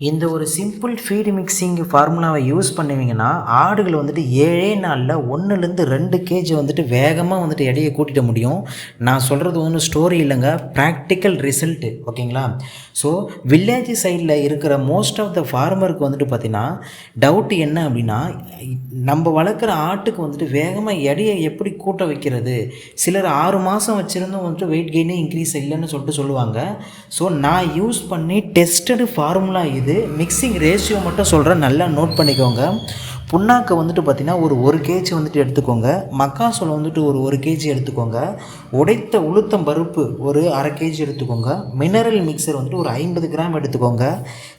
இந்த ஒரு simple feed mixing ஃபார்முலாவை யூஸ் பண்ணுவீங்கன்னா ஆடுகள் வந்துட்டு ஏழே நாளில் ஒன்றுலேருந்து ரெண்டு கேஜி வந்துட்டு வேகமாக வந்துட்டு எடையை கூட்டிட முடியும். நான் சொல்கிறது ஒன்றும் ஸ்டோரி இல்லைங்க ப்ராக்டிக்கல் ரிசல்ட்டு ஓகேங்களா? ஸோ வில்லேஜ் சைடில் இருக்கிற மோஸ்ட் ஆஃப் த ஃபார்மருக்கு வந்துட்டு பார்த்திங்கன்னா டவுட்டு என்ன அப்படின்னா நம்ம வளர்க்குற ஆட்டுக்கு வந்துட்டு வேகமாக எடையை எப்படி கூட்ட வைக்கிறது? சிலர் ஆறு மாதம் வச்சுருந்தும் வந்துட்டு வெயிட் கெயினே இன்க்ரீஸ் இல்லைன்னு சொல்லிட்டு சொல்லுவாங்க. ஸோ நான் யூஸ் பண்ணி டெஸ்டடு ஃபார்முலா இது இது மிக்சிங் ரேஷியோ மட்டும் சொல்கிறேன் நல்லா நோட் பண்ணிக்கோங்க. புண்ணாக்கை வந்துட்டு பார்த்திங்கன்னா ஒரு ஒரு கேஜி வந்துட்டு எடுத்துக்கோங்க. மக்காசோளம் வந்துட்டு ஒரு ஒரு கேஜி எடுத்துக்கோங்க. உடைத்த உளுத்தம் பருப்பு ஒரு அரை கேஜி எடுத்துக்கோங்க. மினரல் மிக்சர் வந்துட்டு ஒரு ஐம்பது கிராம் எடுத்துக்கோங்க.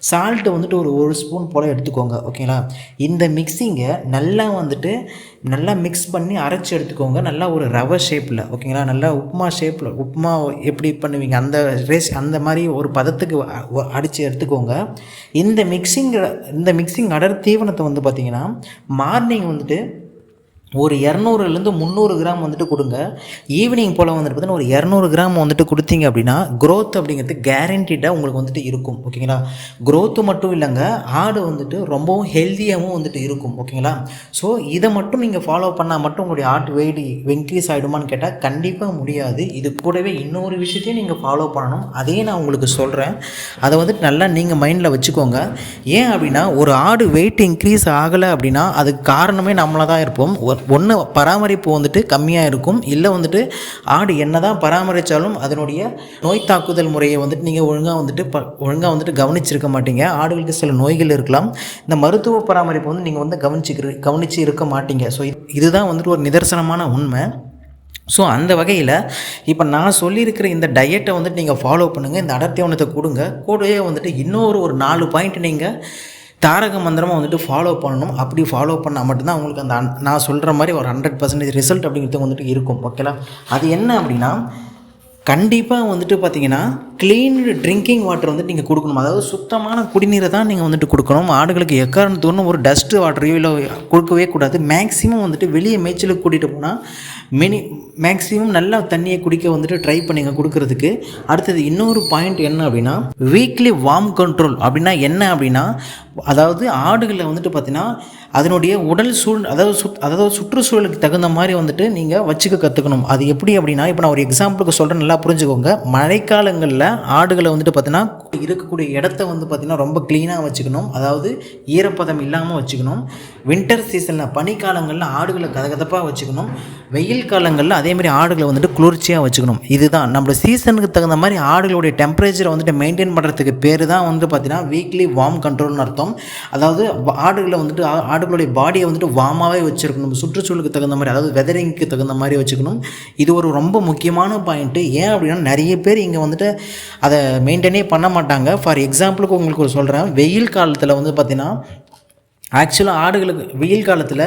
சால்ட்டு வந்துட்டு ஒரு ஒரு ஸ்பூன் போல் எடுத்துக்கோங்க ஓகேங்களா இந்த மிக்சிங்கை நல்லா வந்துட்டு நல்லா மிக்ஸ் பண்ணி அரைச்சி எடுத்துக்கோங்க. நல்லா ஒரு ரவை ஷேப்பில் ஓகேங்களா நல்லா உப்புமா ஷேப்பில் உப்புமா எப்படி பண்ணுவீங்க? அந்த ரேஸ் அந்த மாதிரி ஒரு பதத்துக்கு அடித்து எடுத்துக்கோங்க. இந்த மிக்சிங் இந்த மிக்சிங் அடர் தீவனத்தை வந்து பார்த்திங்கன்னா மார்னிங் வந்துட்டு ஒரு இரநூறுலேருந்து முந்நூறு கிராம் வந்துட்டு கொடுங்க. ஈவினிங் போல் வந்துட்டு பார்த்தீங்கன்னா ஒரு இரநூறு கிராம் வந்துட்டு கொடுத்தீங்க அப்படின்னா க்ரோத் அப்படிங்கிறது கேரண்டீடாக உங்களுக்கு வந்துட்டு இருக்கும். ஓகேங்களா? க்ரோத்து மட்டும் இல்லைங்க ஆடு வந்துட்டு ரொம்பவும் ஹெல்த்தியாகவும் வந்துட்டு இருக்கும். ஓகேங்களா? ஸோ இதை மட்டும் நீங்கள் ஃபாலோ பண்ணால் மட்டும் உங்களுடைய ஆட்டு வெயிட் இன்க்ரீஸ் ஆகிடுமான்னு கேட்டால் கண்டிப்பாக முடியாது. இது கூடவே இன்னொரு விஷயத்தையும் நீங்கள் ஃபாலோ பண்ணணும். அதையே நான் உங்களுக்கு சொல்கிறேன் அதை வந்துட்டு நல்லா நீங்கள் மைண்டில் வச்சுக்கோங்க. ஏன் அப்படின்னா ஒரு ஆடு வெயிட் இன்க்ரீஸ் ஆகலை அப்படின்னா அதுக்கு காரணமே நம்மளாக தான் இருப்போம். ஒரு ஒன்று பராமரிப்பு வந்துட்டு கம்மியாக இருக்கும். இல்லை வந்துட்டு ஆடு என்ன தான் பராமரித்தாலும் அதனுடைய நோய் தாக்குதல் முறையை வந்துட்டு நீங்கள் ஒழுங்காக வந்துட்டு ப ஒழுங்காக வந்துட்டு கவனிச்சிருக்க மாட்டீங்க. ஆடுகளுக்கு சில நோய்கள் இருக்கலாம். இந்த மருத்துவ பராமரிப்பு வந்து நீங்கள் வந்து கவனிச்சிக்கிற கவனித்து இருக்க மாட்டீங்க. ஸோ இதுதான் வந்துட்டு ஒரு நிதர்சனமான உண்மை. ஸோ அந்த வகையில் இப்போ நான் சொல்லியிருக்கிற இந்த டயட்டை வந்துட்டு நீங்கள் ஃபாலோ பண்ணுங்கள் இந்த அடர்த்தியானத்தை கொடுங்க. கூடவே வந்துட்டு இன்னொரு ஒரு நாலு பாயிண்ட் நீங்கள் தாரக மந்திரமாக வந்துட்டு ஃபாலோ பண்ணணும். அப்படி ஃபாலோ பண்ணால் மட்டும்தான் அவங்களுக்கு அந்த நான் சொல்கிற மாதிரி ஒரு ஹண்ட்ரட் பர்சன்டேஜ் ரிசல்ட் அப்படிங்கிறது வந்துட்டு இருக்கும். ஓகேலா அது என்ன அப்படின்னா கண்டிப்பாக வந்துட்டு பார்த்தீங்கன்னா க்ளீன் ட்ரிங்கிங் வாட்டர் வந்துட்டு நீங்கள் கொடுக்கணும். அதாவது சுத்தமான குடிநீரை தான் நீங்கள் வந்துட்டு கொடுக்கணும். ஆடுகளுக்கு எக்காரணத்தோன்னு ஒரு டஸ்ட்டு வாட்டரையோ இல்லை கொடுக்கவே கூடாது. மேக்ஸிமம் வந்துட்டு வெளியே மேய்ச்சலுக்கு கூட்டிகிட்டு போனால் மினி மேக்ஸிமம் நல்லா தண்ணியை குடிக்க வந்துட்டு ட்ரை பண்ணிங்க கொடுக்கறதுக்கு. அடுத்தது இன்னொரு பாயிண்ட் என்ன அப்படின்னா வீக்லி வார்ம் கண்ட்ரோல் அப்படின்னா என்ன அப்படின்னா அதாவது ஆடுகளை வந்துட்டு பார்த்தீங்கன்னா அதனுடைய உடல் சூழ் அதாவது சுத் அதாவது சுற்றுச்சூழலுக்கு தகுந்த மாதிரி வந்துட்டு நீங்கள் வச்சுக்க கற்றுக்கணும் அது எப்படி அப்படின்னா இப்போ நான் ஒரு எக்ஸாம்பிளுக்கு சொல்கிறேன் நல்லா புரிஞ்சுக்கோங்க. மழைக்காலங்களில் ஆடுகளை வந்துட்டு பார்த்தீங்கன்னா இருக்கக்கூடிய இடத்த வந்து பார்த்திங்கன்னா ரொம்ப க்ளீனாக வச்சுக்கணும். அதாவது ஈரப்பதம் இல்லாமல் வச்சுக்கணும். வின்டர் சீசனில் பனிக்காலங்களில் ஆடுகளை கதகதப்பாக வச்சுக்கணும். வெயில் காலங்களில் அதேமாதிரி ஆடுகளை வந்துட்டு குளிர்ச்சியாக வச்சுக்கணும். இதுதான். நம்ம சீசனுக்கு தகுந்த மாதிரி ஆடுகளுடைய டெம்பரேச்சரை வந்துட்டு மெயின்டைன் பண்ணுறதுக்கு பேர் தான் வந்து பார்த்திங்கன்னா வீக்லி வார்ம் கண்ட்ரோல்னு அர்த்தம். அதாவது ஆடுகளை வந்துட்டு ஆடு ஆடுகளுடைய பாடியை வந்துட்டு வாமாவே வச்சுருக்கணும். சுற்றுச்சூழலுக்கு தகுந்த மாதிரி அதாவது வெதரிங்க்கு தகுந்த மாதிரி வச்சுக்கணும். இது ஒரு ரொம்ப முக்கியமான பாயிண்ட்டு ஏன் அப்படின்னா நிறைய பேர் இங்கே வந்துட்டு அதை மெயின்டைனே பண்ண மாட்டாங்க. ஃபார் எக்ஸாம்பிளுக்கு உங்களுக்கு ஒரு சொல்கிறேன் வெயில் காலத்தில் வந்து பார்த்திங்கன்னா ஆக்சுவலாக ஆடுகளுக்கு வெயில் காலத்தில்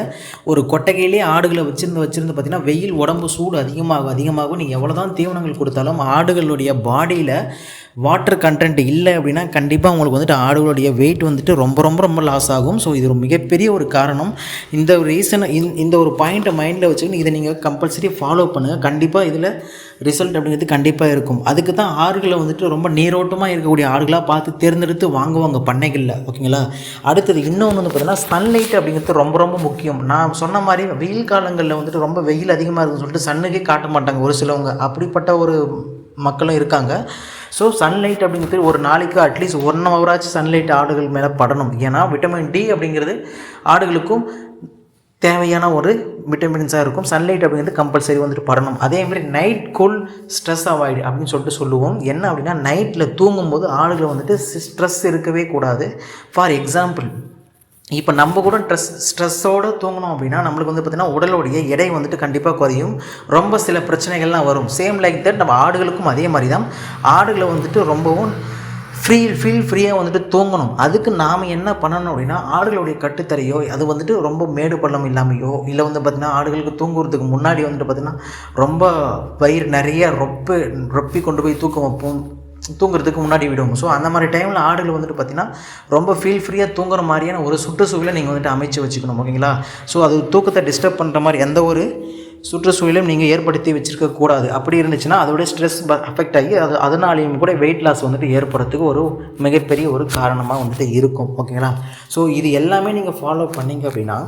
ஒரு கொட்டகையிலே ஆடுகளை வச்சுருந்து வச்சுருந்து பார்த்தீங்கன்னா வெயில் உடம்பு சூடு அதிகமாகும் அதிகமாகும். நீங்கள் எவ்வளோ தான் தீவனங்கள் கொடுத்தாலும் ஆடுகளுடைய பாடியில் வாட்டர் கண்டென்ட் இல்லை அப்படின்னா கண்டிப்பாக உங்களுக்கு வந்துட்டு ஆடுகளுடைய வெயிட் வந்துட்டு ரொம்ப ரொம்ப ரொம்ப லாஸ் ஆகும். ஸோ இது ஒரு மிகப்பெரிய ஒரு காரணம். இந்த ஒரு ரீசனை இந்த ஒரு பாயிண்ட்டை மைண்டில் வச்சுக்கின்னு இதை நீங்கள் கம்பல்சரி ஃபாலோ பண்ணுங்கள் கண்டிப்பாக இதில் ரிசல்ட் அப்படிங்கிறது கண்டிப்பாக இருக்கும். அதுக்கு தான் ஆடுகளை வந்துட்டு ரொம்ப நீரோட்டமாக இருக்கக்கூடிய ஆடுகளாக பார்த்து தேர்ந்தெடுத்து வாங்குவாங்க பண்ணைகளில். ஓகேங்களா? அடுத்தது இன்னொன்று வந்து பார்த்தீங்கன்னா சன்லைட் அப்படிங்கிறது ரொம்ப ரொம்ப முக்கியம். நான் சொன்ன மாதிரி வெயில் காலங்களில் வந்துட்டு ரொம்ப வெயில் அதிகமாக இருக்குன்னு சொல்லிட்டு சன்னுக்கே காட்ட மாட்டாங்க ஒரு சிலவங்க. அப்படிப்பட்ட ஒரு மக்களும் இருக்காங்க. ஸோ சன்லைட் அப்படிங்கிறது ஒரு நாளைக்கு அட்லீஸ்ட் ஒன் ஹவராச்சும் சன்லைட் ஆடுகள் மேலே படணும். ஏன்னா விட்டமின் டி அப்படிங்கிறது ஆடுகளுக்கும் தேவையான ஒரு விட்டமின்ஸாக இருக்கும். சன்லைட் அப்படிங்கிறது கம்பல்சரி வந்துட்டு படணும். அதேமாதிரி நைட் கூல் ஸ்ட்ரெஸ் அவாய்டு அப்படின்னு சொல்லிட்டு சொல்லுவோம். என்ன அப்படின்னா நைட்டில் தூங்கும்போது ஆடுகள் வந்துட்டு ஸ்ட்ரெஸ் இருக்கவே கூடாது. ஃபார் எக்ஸாம்பிள் இப்போ நம்ம கூட ஸ்ட்ரெஸ் ஸ்ட்ரெஸ்ஸோடு தூங்கணும் அப்படின்னா நம்மளுக்கு வந்து பார்த்திங்கன்னா உடலுடைய எடை வந்துட்டு கண்டிப்பாக குறையும். ரொம்ப சில பிரச்சனைகள்லாம் வரும். சேம் லைக் தட் நம்ம ஆடுகளுக்கும் அதே மாதிரி தான் ஆடுகளை வந்துட்டு ரொம்பவும் ஃப்ரீ ஃபீல் ஃப்ரீயாக வந்துட்டு தூங்கணும். அதுக்கு நாம் என்ன பண்ணணும் அப்படின்னா ஆடுகளுடைய கட்டுத்தரையோ அது வந்துட்டு ரொம்ப மேடு பள்ளம் இல்லாமையோ இல்லை வந்து பார்த்திங்கன்னா ஆடுகளுக்கு தூங்குறதுக்கு முன்னாடி வந்துட்டு பார்த்திங்கன்னா ரொம்ப வயிறு நிறைய ரொப்பு ரொப்பி கொண்டு போய் தூக்கம் வைப்போம். தூங்குறதுக்கு முன்னாடி விடுவோம். ஸோ அந்த மாதிரி டைமில் ஆடுகள் வந்துட்டு பார்த்திங்கன்னா ரொம்ப ஃபீல் ஃப்ரீயாக தூங்குற மாதிரியான ஒரு சுற்றுச்சூழலை நீங்கள் வந்துட்டு அமைச்சு வச்சுக்கணும் ஓகேங்களா? ஸோ அது தூக்கத்தை டிஸ்டர்ப் பண்ணுற மாதிரி எந்த ஒரு சுற்றுச்சூழலும் நீங்கள் ஏற்படுத்தி வச்சுருக்க கூடாது. அப்படி இருந்துச்சுன்னா அதோட ஸ்ட்ரெஸ் அஃபெக்ட் ஆகி அது அதனாலேயும் கூட வெயிட் லாஸ் வந்துட்டு ஏற்படுறதுக்கு ஒரு மிகப்பெரிய ஒரு காரணமாக வந்துட்டு இருக்கும் ஓகேங்களா? ஸோ இது எல்லாமே நீங்கள் ஃபாலோ பண்ணீங்க அப்படின்னா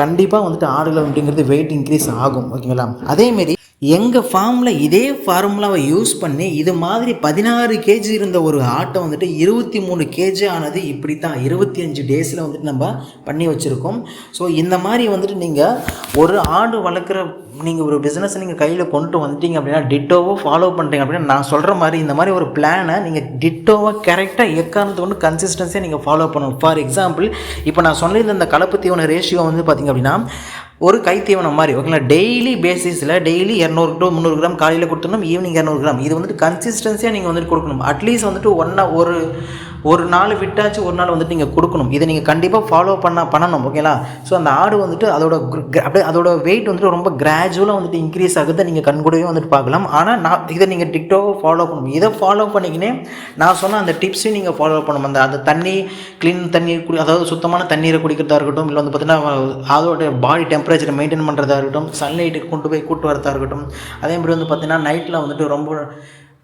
கண்டிப்பாக வந்துட்டு ஆடுகள் அப்படிங்கிறது வெயிட் இன்க்ரீஸ் ஆகும் ஓகேங்களா? அதேமாரி எங்கள் ஃபார்மில் இதே ஃபார்முலாவை யூஸ் பண்ணி இது மாதிரி பதினாறு கேஜி இருந்த ஒரு ஆட்டை வந்துட்டு இருபத்தி மூணு கேஜி ஆனது இப்படி தான் இருபத்தி அஞ்சு டேஸில் வந்துட்டு நம்ம பண்ணி வச்சுருக்கோம். ஸோ இந்த மாதிரி வந்துட்டு நீங்கள் ஒரு ஆடு வளர்க்குற நீங்கள் ஒரு பிஸ்னஸை நீங்கள் கையில் கொண்டு வந்துட்டீங்க அப்படின்னா டிட்டோவோ ஃபாலோ பண்ணுறீங்க அப்படின்னா நான் சொல்கிற மாதிரி இந்த மாதிரி ஒரு பிளானை நீங்கள் டிட்டோவாக கரெக்டாக எக்காரணத்தை கொண்டு கன்சிஸ்டன்ஸியாக நீங்கள் ஃபாலோ பண்ணணும். ஃபார் எக்ஸாம்பிள் இப்போ நான் சொன்ன இந்த கலப்பு தீவன ரேஷியோ வந்து பார்த்திங்க அப்படின்னா ஒரு கைத்தீவனம் மாதிரி ஓகேங்களா? டெய்லி பேசிஸில் டெய்லி இரநூறு டு முந்நூறு கிராம் காலையில் கொடுத்துடணும் ஈவினிங் இரநூறு கிராம். இது வந்துட்டு கன்சிஸ்டன்சியாக நீங்கள் வந்துட்டு கொடுக்கணும். அட்லீஸ்ட் வந்துட்டு ஒன்றா ஒரு ஒரு நாள் விட்டாச்சு ஒரு நாள் வந்துட்டு நீங்கள் கொடுக்கணும். இதை நீங்கள் கண்டிப்பாக ஃபாலோ பண்ண பண்ணணும் ஓகேங்களா ஸோ அந்த ஆடு வந்துட்டு அதோட அப்படியே அதோட வெயிட் வந்துட்டு ரொம்ப கிராஜுவலாக வந்துட்டு இன்க்ரீஸ் ஆகுது நீங்கள் கண்கூடவே வந்துட்டு பார்க்கலாம். ஆனால் நான் இதை நீங்கள் டிக்டோவை ஃபாலோ பண்ணணும். இதை ஃபாலோ பண்ணிக்கினே நான் சொன்ன அந்த டிப்ஸையும் நீங்கள் ஃபாலோ பண்ணணும். அந்த அந்த தண்ணி க்ளீன் தண்ணி குடி அதாவது சுத்தமான தண்ணீரை குடிக்கிறதா இருக்கட்டும் இல்லை வந்து பார்த்தீங்கன்னா அதோட பாடி டெம்பரேச்சரை மெயின்டைன் பண்ணுறதா இருக்கட்டும் சன்லைட்டுக்கு கொண்டு போய் கூட்டு வரதா இருக்கட்டும் அதே மாதிரி வந்து பார்த்தீங்கன்னா நைட்டில் வந்துட்டு ரொம்ப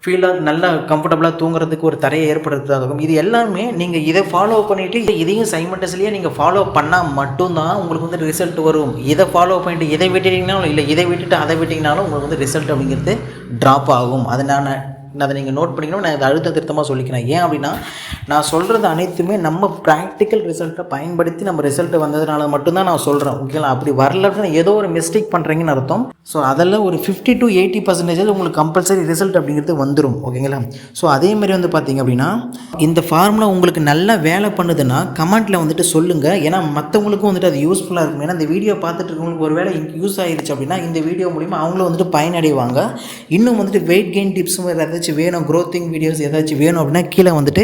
ஃபீலாக நல்லா கம்ஃபர்டபுளாக தூங்குறதுக்கு ஒரு தரையை ஏற்படுத்துறதாகும் இது எல்லாமே நீங்கள் இதை ஃபாலோ பண்ணிவிட்டு இதையும் சைமண்டஸ்லேயே நீங்கள் ஃபாலோ பண்ணால் மட்டும்தான் உங்களுக்கு வந்து ரிசல்ட் வரும். இதை ஃபாலோ பண்ணிட்டு இதை விட்டுட்டீங்கனாலும் இல்லை இதை விட்டுட்டு அதை விட்டிங்கனாலும் உங்களுக்கு வந்து ரிசல்ட் அப்படிங்கிறது ட்ராப் ஆகும். அதை நான் அதை நீங்கள் நோட் பண்ணிக்கணும். நான் இதை அழுத்த திருத்தமாக சொல்லிக்கிறேன். ஏன் அப்படின்னா நான் சொல்கிறது அனைத்துமே நம்ம ப்ராக்டிக்கல் ரிசல்ட்டை பயன்படுத்தி நம்ம ரிசல்ட் வந்ததுனால மட்டும்தான் நான் சொல்கிறேன் ஓகேங்களா அப்படி வரல அப்படின்னா ஏதோ ஒரு மிஸ்டேக் பண்ணுறீங்கன்னு அர்த்தம். ஸோ அதெல்லாம் ஒரு ஃபிஃப்டி டு எயிட்டி பர்சன்டேஜ் உங்களுக்கு கம்பல்சரி ரிசல்ட் அப்படிங்கிறது வந்துடும் ஓகேங்களா ஸோ அதே மாதிரி வந்து பார்த்தீங்க அப்படின்னா இந்த ஃபார்முலா உங்களுக்கு நல்லா வேலை பண்ணுதுன்னா கமெண்ட்டில் வந்துட்டு சொல்லுங்கள் ஏன்னா மற்றவங்களுக்கும் வந்துட்டு அது யூஸ்ஃபுல்லாக இருக்கும். ஏன்னா இந்த வீடியோ பார்த்துட்டு இருக்கவங்களுக்கு ஒரு வேலை யூஸ் ஆயிருச்சு அப்படின்னா இந்த வீடியோ மூலிமா அவங்களும் வந்துட்டு பயனடைவாங்க. இன்னும் வந்துட்டு வெயிட் கெயின் டிப்ஸும் வேறு ஏதாச்சும் வேணும் க்ரோத்திங் வீடியோஸ் ஏதாச்சும் வேணும் அப்படின்னா கீழே வந்துட்டு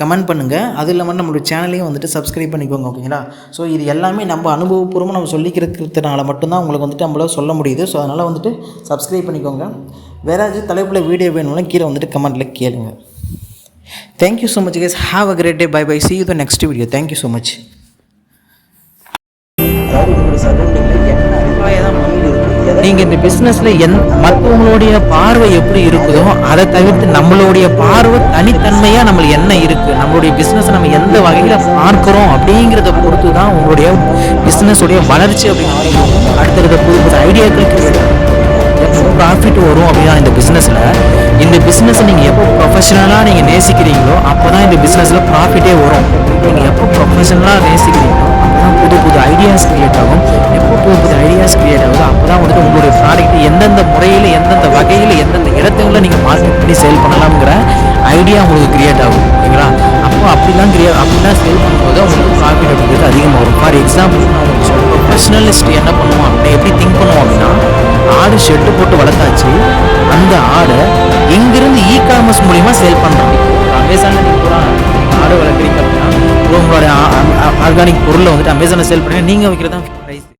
கமெண்ட் பண்ணுங்கள் அது இல்லாமல் நம்மளோட சேனலையும் வந்துட்டு சப்ஸ்கிரைப் பண்ணிக்கோங்க ஓகேங்களா ஸோ இது எல்லாமே நம்ம அனுபவபூர்வமாக நம்ம சொல்லிக்கிறதுனால மட்டும்தான் உங்களுக்கு வந்துட்டு நம்மளால சொல்ல முடியுது. ஸோ அதனால் வந்துட்டு சப்ஸ்கிரைப் பண்ணிக்கோங்க. வேறு ஏதாச்சும் தலைப்பில் வீடியோ வேணும்னா கீழே வந்துட்டு கமெண்ட்டில் கேளுங்க. Thank you so much guys have a great day bye bye see you the next video thank you so much அதாவது நீங்கள் இந்த பிஸ்னஸில் எந் மற்றவங்களுடைய பார்வை எப்படி இருக்குதோ அதை தவிர்த்து நம்மளுடைய பார்வை தனித்தன்மையாக நம்மளுக்கு என்ன இருக்குது நம்மளுடைய பிஸ்னஸை நம்ம எந்த வகையில் பார்க்குறோம் அப்படிங்கிறத பொறுத்து தான் உங்களுடைய பிஸ்னஸுடைய வளர்ச்சி அப்படிங்கிறது அடுத்தடுத்த புது புது ஐடியாக்களுக்கு ப்ராஃபிட் வரும் அப்படின்னா இந்த பிஸ்னஸில் இந்த பிஸ்னஸை நீங்கள் எப்போ ப்ரொஃபஷனலாக நீங்கள் நேசிக்கிறீங்களோ அப்போ தான் இந்த பிஸ்னஸில் ப்ராஃபிட்டே வரும். நீங்கள் எப்போ ப்ரொஃபஷனலாக நேசிக்கிறீங்களோ அப்போ தான் புது புது ஐடியாஸ் கிரியேட் ஆகும். எப்போ புது புது ஐடியாஸ் க்ரியேட் தான் வந்துட்டு உங்களுடைய ப்ராடக்ட் எந்தெந்த முறையில் எந்தெந்த வகையில் எந்தெந்த இடத்துல நீங்கள் மார்க்கெட் பண்ணி சேல் பண்ணலாம்ங்கிற ஐடியா உங்களுக்கு கிரியேட் ஆகும் ஓகேங்களா அப்போ அப்படிலாம் கிரியேட் அப்படிலாம் சேல் பண்ணும்போது உங்களுக்கு ப்ராஃபிட் அப்படிங்கிறது அதிகமாக வரும். ஃபார் எக்ஸாம்பிள் ப்ரொஃபஷனலிஸ்ட் என்ன பண்ணுவோம் அப்படின்னா எப்படி திங்க் பண்ணுவோம் அப்படின்னா ஆடு ஷெட்டு போட்டு வளர்த்தாச்சு அந்த ஆடை எங்கிருந்து இ காமர்ஸ் மூலிமா சேல் பண்ணுறோம் அமேசானில் நீங்கள் பூரா ஆடு வளர்க்குறீங்க அப்படின்னா உங்களுடைய ஆர்கானிக் பொருளை வந்துட்டு அமேசானில் சேல் பண்ணி நீங்கள் வைக்கிறதா